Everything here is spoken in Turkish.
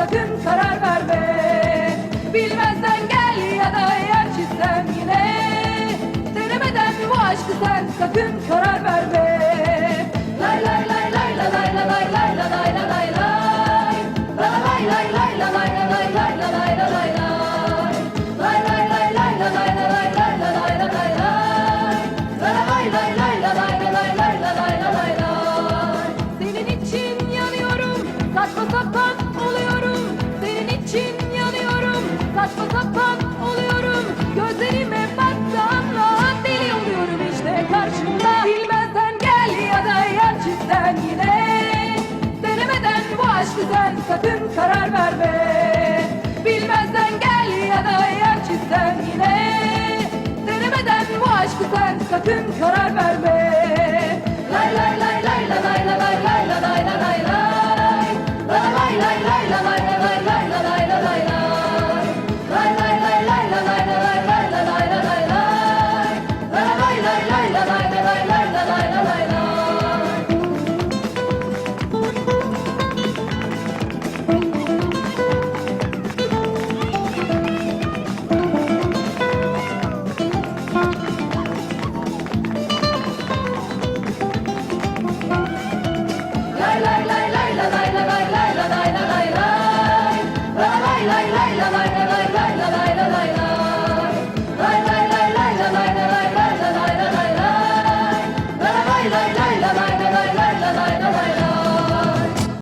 sakın karar verme Bilmezden gel ya da eğer çizsen yine Denemeden bu aşkı sen sakın karar verme Lay lay lay lay la lay la lay lay la lay la lay lay La la lay lay lay la lay la lay la lay la lay lay Lay lay lay la lay la lay la lay la lay lay La la lay lay la lay la lay lay la lay la lay Senin için yanıyorum saçma sapan yanıyorum saçma sapan oluyorum. Gözlerime baktı anla deli oluyorum işte. Karşımda Bilmezden gel ya da cidden yine. Denemeden bu aşkı sen sakın karar verme. Bilmezden gel ya da cidden yine. Denemeden bu aşkı sen sakın karar verme